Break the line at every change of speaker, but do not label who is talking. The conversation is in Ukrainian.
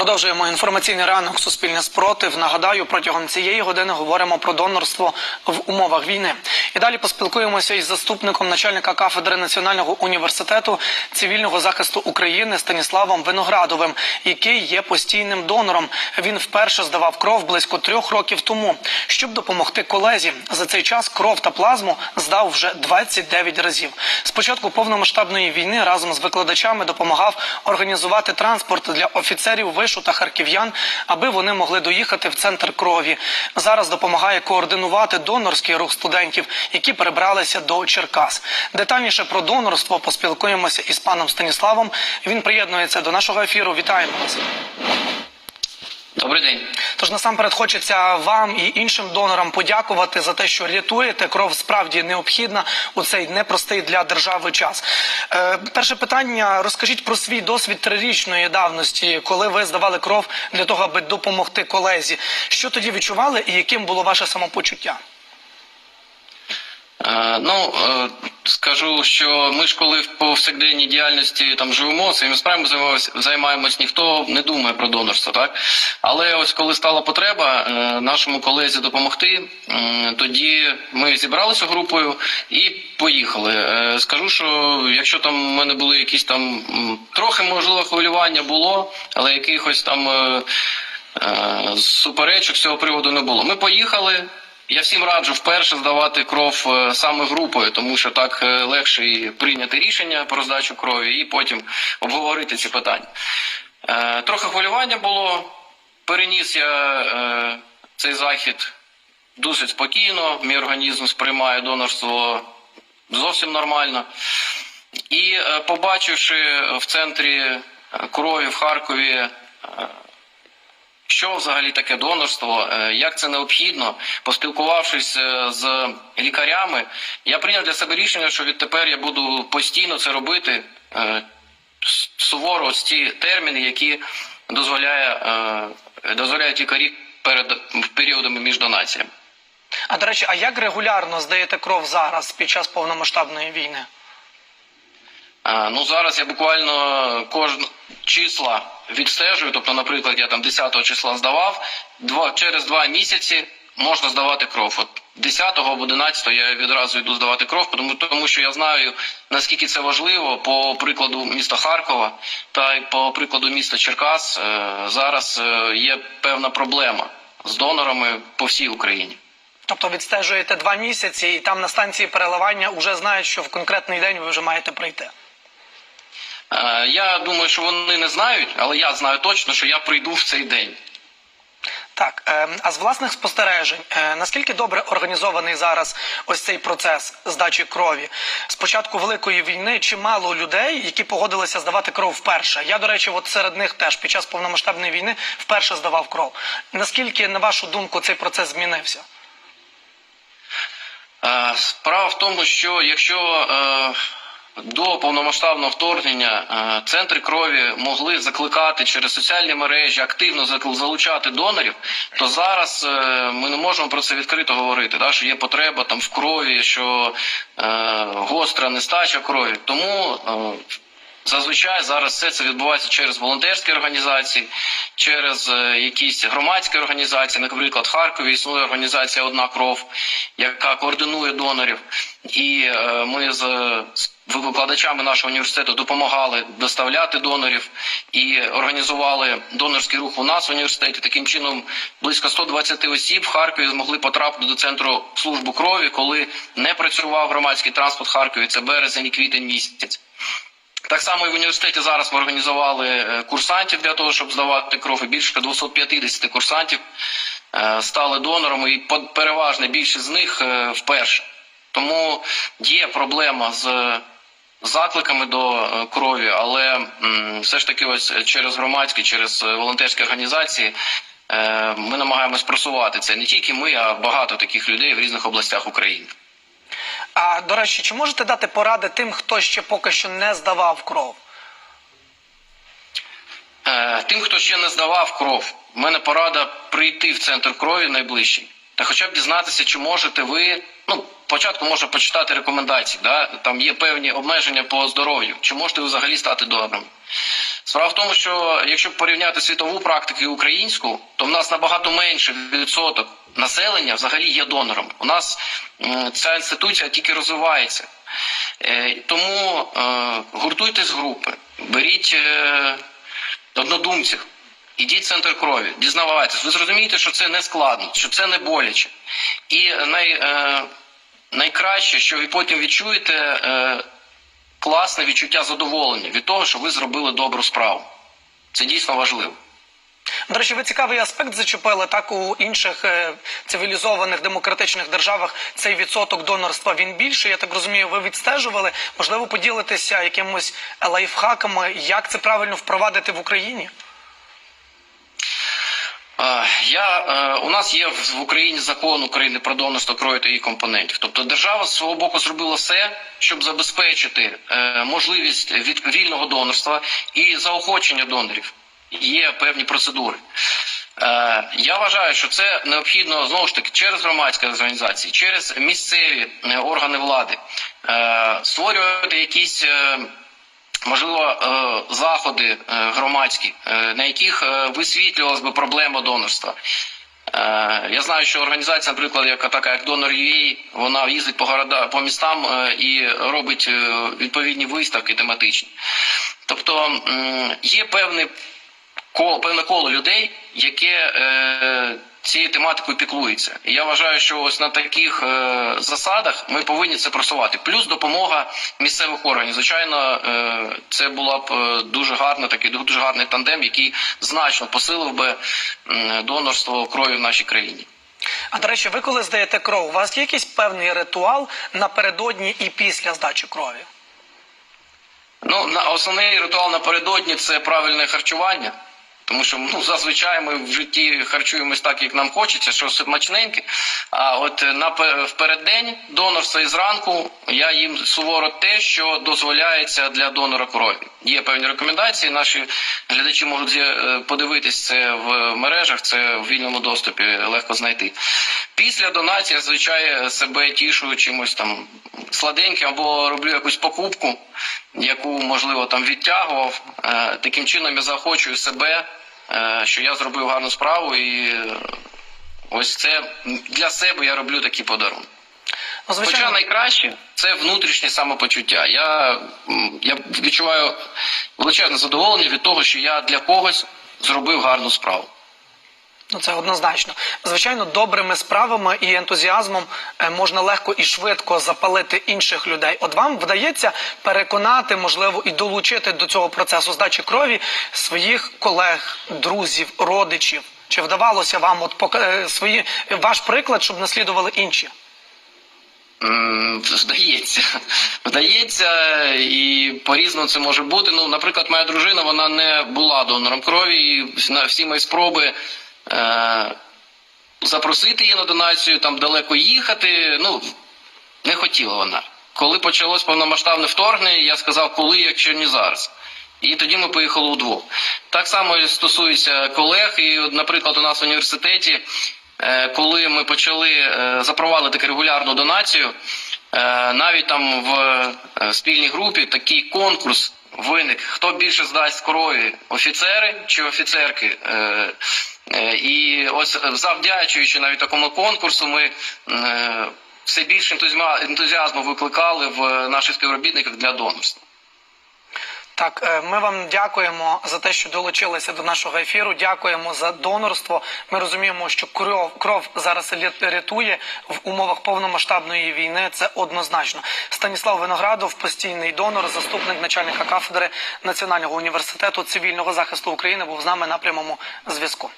Продовжуємо інформаційний ранок Суспільне спротив. Нагадаю, протягом цієї години говоримо про донорство в умовах війни. І далі поспілкуємося із заступником начальника кафедри Національного університету цивільного захисту України Станіславом Виноградовим, який є постійним донором. Він вперше здавав кров близько трьох років тому, щоб допомогти колезі. За цей час кров та плазму здав вже 29 разів. Спочатку повномасштабної війни разом з викладачами допомагав організувати транспорт для офіцерів вишу та харків'ян, аби вони могли доїхати в центр крові. Зараз допомагає координувати донорський рух студентів, які перебралися до Черкас. Детальніше про донорство поспілкуємося із паном Станіславом. Він приєднується до нашого ефіру. Вітаємо вас.
Добрий день.
Тож насамперед хочеться вам і іншим донорам подякувати за те, що рятуєте. Кров справді необхідна у цей непростий для держави час. Е, перше питання: розкажіть про свій досвід трирічної давності, коли ви здавали кров для того, аби допомогти колезі. Що тоді відчували і яким було ваше самопочуття?
Е, ну е, скажу, що ми ж коли в повсякденній діяльності там живемо, своїми справами займаємось, займаємось, ніхто не думає про донорство, так але ось коли стала потреба е, нашому колезі допомогти, тоді ми зібралися групою і поїхали. Скажу, що якщо там в мене були якісь там трохи можливо хвилювання було, але якихось там. Суперечок з цього приводу не було. Ми поїхали. Я всім раджу вперше здавати кров е, саме групою, тому що так е, легше і прийняти рішення про здачу крові, і потім обговорити ці питання. Е, Трохи хвилювання було. Переніс я цей захід досить спокійно. Мій організм сприймає донорство зовсім нормально. І побачивши в центрі крові в Харкові. Що взагалі таке донорство, е, як це необхідно, поспілкувавшись е, з лікарями, я прийняв для себе рішення, що відтепер я буду постійно це робити е, суворо ось ці терміни, які дозволяє, дозволяють лікарі перед періодами між донаціями.
А до речі, а як регулярно здаєте кров зараз під час повномасштабної війни?
А, Ну зараз я буквально кожне числа відстежую. Тобто, наприклад, я там 10 числа здавав, два через два місяці можна здавати кров. От 10 або 11 я відразу йду здавати кров, тому, тому що я знаю наскільки це важливо по прикладу міста Харкова та й по прикладу міста Черкас. е, Зараз е, є певна проблема з донорами по всій Україні.
Тобто відстежуєте два місяці, і там на станції переливання вже знають, що в конкретний день ви вже маєте прийти.
Е, Я думаю, що вони не знають, але я знаю точно, що я прийду в цей день.
Так, е, а з власних спостережень, е, наскільки добре організований зараз ось цей процес здачі крові? З початку великої війни чимало людей, які погодилися здавати кров вперше. Я, до речі, от серед них теж під час повномасштабної війни вперше здавав кров. Наскільки, на вашу думку, цей процес змінився?
Справа в тому, що якщо до повномасштабного вторгнення е, центри крові могли закликати через соціальні мережі активно залучати донорів, то зараз е, ми не можемо про це відкрито говорити. Так, що є потреба там в крові, що е, гостра нестача крові. Тому Зазвичай зараз все це відбувається через волонтерські організації, через е, якісь громадські організації. Наприклад, в Харкові існує організація Одна кров, яка координує донорів. І е, ми з, викладачами нашого університету допомагали доставляти донорів і організували донорський рух у нас в університеті. Таким чином, близько 120 осіб в Харкові змогли потрапити до центру служби крові, коли не працював громадський транспорт в Харкові. Це березень і квітень місяць. Так само і в університеті зараз ми організували е, курсантів для того, щоб здавати кров. І більше 250 курсантів е, стали донорами, і переважна більшість з них е, вперше. Тому є проблема з закликами до крові, але все ж таки, ось через громадські, через волонтерські організації. Ми намагаємось просувати це не тільки ми, а багато таких людей в різних областях України.
А до речі, чи можете дати поради тим, хто ще поки що не здавав кров?
Е, Тим, хто ще не здавав кров, в мене порада прийти в центр крові найближчий та хоча б дізнатися, чи можете ви. Ну, спочатку можна почитати рекомендації, да? там є певні обмеження по здоров'ю, чи можете ви взагалі стати донором. Справа в тому, що якщо порівняти світову практику і українську, то в нас набагато менше відсоток населення взагалі є донором. У нас ця інституція тільки розвивається. Е, Тому е, гуртуйтесь в групи, беріть е, однодумців, ідіть в центр крові, дізнавайтесь. Ви зрозумієте, що це не складно, що це не боляче. І най, найкраще, що ви потім відчуєте класне відчуття задоволення від того, що ви зробили добру справу. Це дійсно важливо.
До речі, ви цікавий аспект зачепили так у інших е, цивілізованих демократичних державах. Цей відсоток донорства він більший. Я так розумію, ви відстежували. Можливо, поділитися якимось лайфхаками, як це правильно впровадити в Україні.
Я, е, у нас є в Україні закон України про донорство крові та її компонентів. Тобто держава з свого боку зробила все, щоб забезпечити е, можливість від вільного донорства і заохочення донорів. Є певні процедури. Е, Я вважаю, що це необхідно знову ж таки через громадські організації, через місцеві органи влади створювати якісь. Можливо, е, заходи е, громадські, е, на яких висвітлювалась би проблема донорства. Я знаю, що організація, наприклад, яка така як Донор UA, вона їздить по города, по містам і робить відповідні виставки тематичні. Тобто є певний коло, певне коло людей, яке цією тематикою піклується. І я вважаю, що ось на таких е, засадах ми повинні це просувати. Плюс допомога місцевих органів. Звичайно, е, це була б е, дуже гарна, такий дуже гарний тандем, який значно посилив би донорство крові в нашій країні.
А до речі, ви коли здаєте кров, у вас є якийсь певний ритуал напередодні і після здачі крові?
Ну, основний ритуал напередодні це правильне харчування. Тому що ну зазвичай ми в житті харчуємось так, як нам хочеться, що смачненьке. А от на в переддень донорства і зранку я їм суворо те, що дозволяється для донора крові. Є певні рекомендації. Наші глядачі можуть е, подивитись це в мережах, це в вільному доступі легко знайти. Після донації я зазвичай себе тішу чимось там сладеньким або роблю якусь покупку, яку можливо там відтягував. Е, Таким чином я заохочую себе, що я зробив гарну справу, і е, ось це для себе я роблю такі подарунки.
Звичайно.
Хоча найкраще це внутрішнє самопочуття. Я, я відчуваю величезне задоволення від того, що я для когось зробив гарну справу.
Ну, це однозначно. Звичайно, добрими справами і ентузіазмом е, можна легко і швидко запалити інших людей. От вам вдається переконати, можливо, і долучити до цього процесу здачі крові своїх колег, друзів, родичів. Чи вдавалося вам от пока- е, свої ваш приклад, щоб наслідували інші?
М, Здається, вдається, і по-різному це може бути. Ну, наприклад, моя дружина вона не була донором крові, і всі мої спроби запросити її на донацію, там далеко їхати. Ну, не хотіла вона. Коли почалось повномасштабне вторгнення, я сказав, коли, якщо не зараз. І тоді ми поїхали удвох. Так само стосується колег. І, наприклад, у нас в університеті, е, коли ми почали е, запровадити регулярну донацію, е, навіть там в е, спільній групі такий конкурс виник: хто більше здасть крові, офіцери чи офіцерки. Е, е, І ось е, завдячуючи навіть такому конкурсу, ми все більше ентузіазму викликали в наших співробітниках для донорства.
Так, е, ми вам дякуємо за те, що долучилися до нашого ефіру. Дякуємо за донорство. Ми розуміємо, що кров, кров зараз рятує в умовах повномасштабної війни. Це однозначно. Станіслав Виноградов, постійний донор, заступник начальника кафедри Національного університету цивільного захисту України, був з нами на прямому зв'язку.